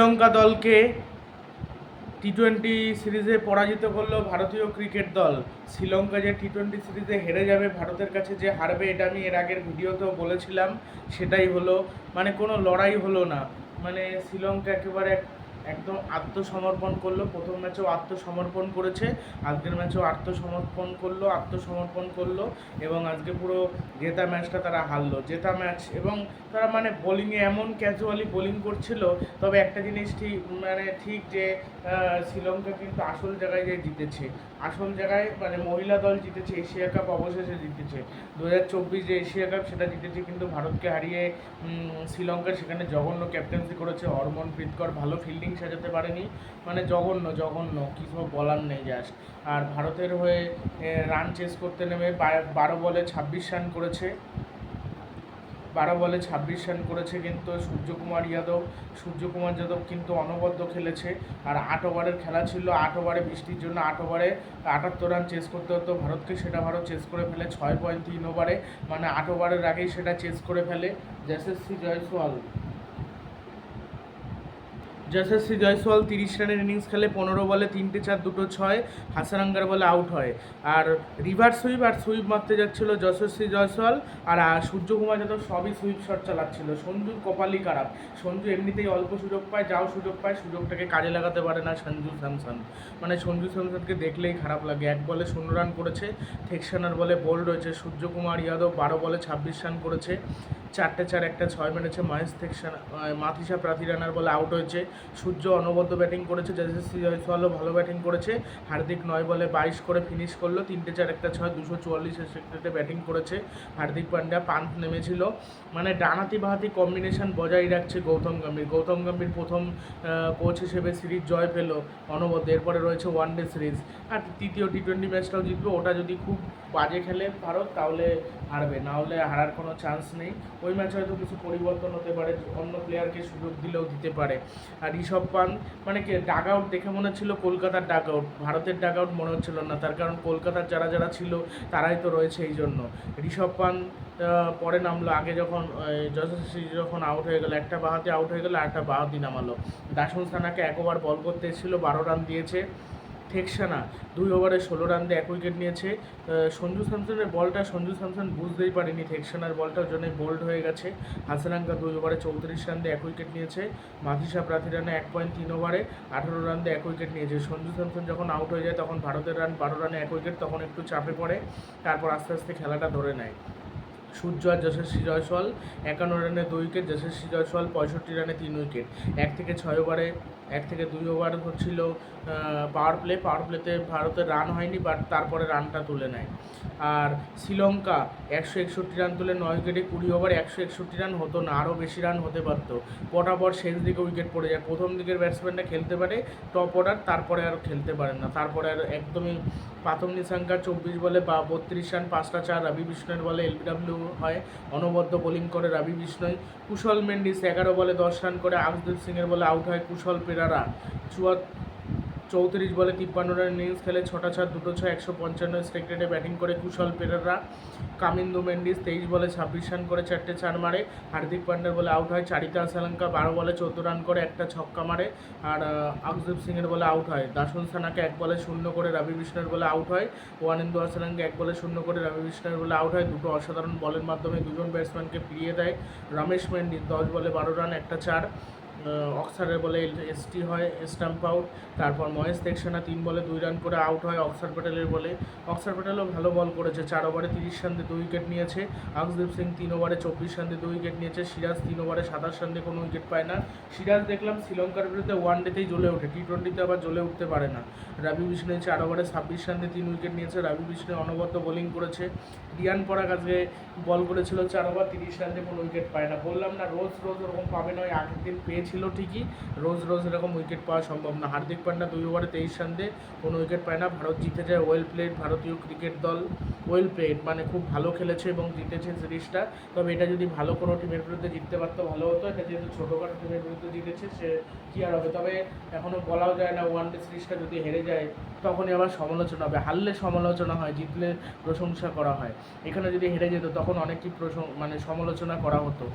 শ্রীলঙ্কা দলকে T twenty সিরিজে পরাজিত করল ভারতীয় ক্রিকেট দল। শ্রীলঙ্কা যে টি টোয়েন্টি সিরিজে হেরে যাবে ভারতের কাছে যে হারবে এটা আমি এর আগের ভিডিওতেও বলেছিলাম, সেটাই হলো মানে কোনো লড়াই হলো না। মানে শ্রীলঙ্কা একেবারে এক- একদম আত্মসমর্পণ করল। প্রথম ম্যাচেও আত্মসমর্পণ করেছে, আজকের ম্যাচেও আত্মসমর্পণ করল আত্মসমর্পণ করল এবং আজকে পুরো জেতা ম্যাচটা তারা হারলো। জেতা ম্যাচ এবং তারা মানে বোলিংয়ে এমন ক্যাজুয়ালি বোলিং করছিল, তবে একটা জিনিস ঠিক মানে ঠিক যে শ্রীলঙ্কা কিন্তু আসল জায়গায় যে জিতেছে, আসল জায়গায় মানে মহিলা দল জিতেছে, এশিয়া কাপ অবশেষে জিতেছে। দু হাজার চব্বিশ যে এশিয়া কাপ সেটা জিতেছে কিন্তু ভারতকে হারিয়ে শ্রীলঙ্কা সেখানে জঘন্য ক্যাপ্টেন্সি করেছে। হরমনপ্রীত কর ভালো ফিল্ডিং সাজাতে পারেনি। মানে জঘন্য জঘন্য কিছু বলার নেই জাস্ট আর ভারতের হয়ে রান চেস করতে নেমে বারো বলে ছাব্বিশ রান করেছে। বারো বলে ছাব্বিশ রান করেছে কিন্তু সূর্যকুমার যাদব সূর্যকুমার যাদব কিন্তু অনবদ্য খেলেছে। আর আট ওভারের খেলা ছিল, আট ওভারে বৃষ্টির জন্য আট ওভারে আটাত্তর রান চেস করতে হতো ভারতকে। সেটা ভারত চেস করে ফেলে ছয় পয়েন্ট তিন ওভারে মানে আট ওভারের আগেই সেটা চেস করে ফেলে। যশস্বী জয়সওয়াল যশস্বী জয়সওয়াল তিরিশ রানের ইনিংস খেলে পনেরো বলে তিনটে চার, দুটো ছয়, হাসারাঙ্গার বলে আউট হয়। আর রিভার্স সুইপ আর সুইপ মারতে যাচ্ছিল যশস্বী জয়সওয়াল আর সূর্যকুমার যাদব সবই সুইপ শট চালাচ্ছিল। সঞ্জুর কপালই খারাপ। সঞ্জু এমনিতেই অল্প সুযোগ পায়, যাও সুযোগ পায়, সুযোগটাকে কাজে লাগাতে পারে না সঞ্জু স্যামসন। মানে সঞ্জু স্যামসনকে দেখলেই খারাপ লাগে। এক বলে শূন্য রান করেছে, থেকসানার বলে বোল্ড হয়েছে সূর্যকুমার যাদব বারো বলে ছাব্বিশ রান করেছে। চারটে চার, একটা ছয় মেরেছে মহেশ থেকসানা মাথিসা প্রাথিরানার বলে আউট হয়েছে। সূর্য অনবদ্য ব্যাটিং করেছে যশস্বী জয়সওয়ালও ভালো ব্যাটিং করেছে। হার্দিক নয় বলে বাইশ করে ফিনিশ করল, তিনটে চার, একটা ছয়, দুশো চুয়াল্লিশের সেক্টরে ব্যাটিং করেছে হার্দিক পান্ড্যা পান্ত নেমেছিল। মানে ডানাতি বাহাতি কম্বিনেশন বজায় রাখছে গৌতম গম্ভীর। গৌতম গম্ভীর প্রথম কোচ হিসেবে সিরিজ জয় পেল অনবদ্য। এরপরে রয়েছে ওয়ান ডে সিরিজ আর তৃতীয় টি টোয়েন্টি ম্যাচটাও জিতবে। ওটা যদি খুব বাজে খেলে ভারত, তাহলে হারবে। না হলে হারার কোনো চান্স নেই। ওই ম্যাচে হয়তো কিছু পরিবর্তন হতে পারে, অন্য প্লেয়ারকে সুযোগ দিলেও দিতে পারে। আর ঋষভ পান মানে কি ডাগ আউট দেখে মনে হচ্ছিল কলকাতার ডাগ আউট ভারতের ডাগ আউট মনে হচ্ছিল না। তার কারণ কলকাতার যারা যারা ছিল, তারাই তো রয়েছে এই জন্য। ঋষভ পান পরে নামলো, আগে যখন যশস্বী যখন আউট হয়ে গেল, একটা বাহাতে আউট হয়ে গেল, আর একটা বাহাতি নামালো। দাসুন সানাকে এক ওভার বল করতে এসেছিল, বারো রান দিয়েছে। থেকসানা দুই ওভারে ষোলো রান দিয়ে এক উইকেট নিয়েছে। সঞ্জু স্যামসনের বলটা, সঞ্জু স্যামসন বুঝতেই পারেনি থেকসানার বলটার জন্যই বোল্ড হয়ে গেছে। হাসানাঙ্কা দুই ওভারে চৌত্রিশ রান দিয়ে এক উইকেট নিয়েছে। মাথিসা প্রাথিরানা এক পয়েন্ট তিন ওভারে আঠারো রান দিয়ে এক উইকেট নিয়েছে। সঞ্জু স্যামসন যখন আউট হয়ে যায়, তখন ভারতের রান বারো রানে এক উইকেট, তখন একটু চাপে পড়ে, তারপর আস্তে আস্তে খেলাটা ধরে নেয়। সূর্য আর যশস্বী জয়সওয়াল, একান্ন রানে দুই উইকেট, যশস্বী জয়সওয়াল পঁয়ষট্টি রানে তিন উইকেট। এক থেকে ছয় ওভারে এক থেকে দুই ওভার হচ্ছিল পাওয়ার প্লে পাওয়ার প্লেতে ভারতের রান হয়নি বাট তারপরে রানটা তুলে নেয়। আর শ্রীলঙ্কা একশো একষট্টি রান তুলে নয় উইকেটে কুড়ি ওভার একশো একষট্টি রান হতো না, আরও বেশি রান হতে পারতো। পটাপট শেষ দিকে উইকেট পড়ে যায়। প্রথম দিকের ব্যাটসম্যানরা খেলতে পারে টপ অর্ডার তারপরে আর খেলতে পারে না। তারপরে আর একদমই প্রাথম নিশাঙ্কা চব্বিশ বলে বা বত্রিশ রান পাঁচটা চার রবি বিষ্ণয়ের বলে এলবিডাব্লিউ হয়, অনবদ্য বোলিং করে রবি বিষ্ণয় কুশল মেন্ডিস এগারো বলে দশ রান করে আকসদীপ সিংয়ের বলে আউট হয় কুশল পেরারা চুয়াত্তর চৌত্রিশ বলে তিপ্পান্ন রান ইনিংস খেলে ছটা চার দুটো ছয়, একশো পঞ্চান্ন স্ট্রাইক রেটে ব্যাটিং করে কুশল পেরেরা কামিন্দু মেন্ডিস তেইশ বলে ছাব্বিশ রান করে চারটে চার মারে। হার্দিক পান্ডের বলে আউট হয় চারিতা শ্রীলঙ্কা বারো বলে চোদ্দ রান করে একটা ছক্কা মারে। আর আকদীপ সিংয়ের বলে আউট হয় দাসুন সানাকে এক বলে শূন্য করে রবি বিষ্ণুর বলে আউট হয়। ওয়ানেন্দু হাসানকে এক বলে শূন্য করে রবি বিষ্ণুর বলে আউট হয়। দুটো অসাধারণ বলের মাধ্যমে দুজন ব্যাটসম্যানকে ফিরিয়ে দেয়। রমেশ মেন্ডিস দশ বলে বারো রান একটা চার অক্সারের বলে এসটি হয় স্টাম্প আউট। তারপর মহেশ দেখসানা তিন বলে দুই রান করে আউট হয় অক্সার প্যাটেলের বলে। অক্সার প্যাটেলও ভালো বল করেছে, চার ওভারে তিরিশ রান দুই উইকেট নিয়েছে। আকসদীপ সিং তিন ওভারে চব্বিশ রান দুই উইকেট নিয়েছে। সিরাজ তিন ওভারে সাতাশ রান দিয়ে কোনো উইকেট পায় না। সিরাজ দেখলাম শ্রীলঙ্কার বিরুদ্ধে ওয়ান ডেতেই জ্বলে ওঠে টি টোয়েন্টিতে আবার জ্বলে উঠতে পারে না। রবি বিষ্ণু চার ওভারে ছাব্বিশ রান তিন উইকেট নিয়েছে। রবি বিষ্ণু অনবদ্য বোলিং করেছে। রিয়ান পরাগ আজকে বল করেছিল, চার ওভার তিরিশ রান দিয়ে কোনো উইকেট পায় না। বললাম না, রোজ রোজ ওরকম পাবে নয় আগের দিন পেয়েছিল ঠিকই। রোজ রোজ এরকম উইকেট পাওয়া সম্ভব না। হার্দিক পান্ডা দুই ওভারে তেইশ রান দিয়ে কোনো উইকেট পায় না। ভারত জিতে যায় ওয়েল প্লেড ভারতীয় ক্রিকেট দল ওয়েল প্লেড মানে খুব ভালো খেলেছে এবং জিতেছে সিরিজটা। তবে এটা যদি ভালো কোনো টিমের বিরুদ্ধে জিততে পারতো, ভালো হতো। এটা যেহেতু ছোটোখাটো টিমের বিরুদ্ধে জিতেছে, সে কী আর হবে? তবে এখনও বলাও যায় না ওয়ান ডে সিরিজটা যদি হেরে যায়, তখনই আবার সমালোচনা হবে। হারলে সমালোচনা হয়, জিতলে প্রশংসা করা হয়। এখানে যদি হেরে যেত, তখন অনেকই প্রশং মানে সমালোচনা করা হতো।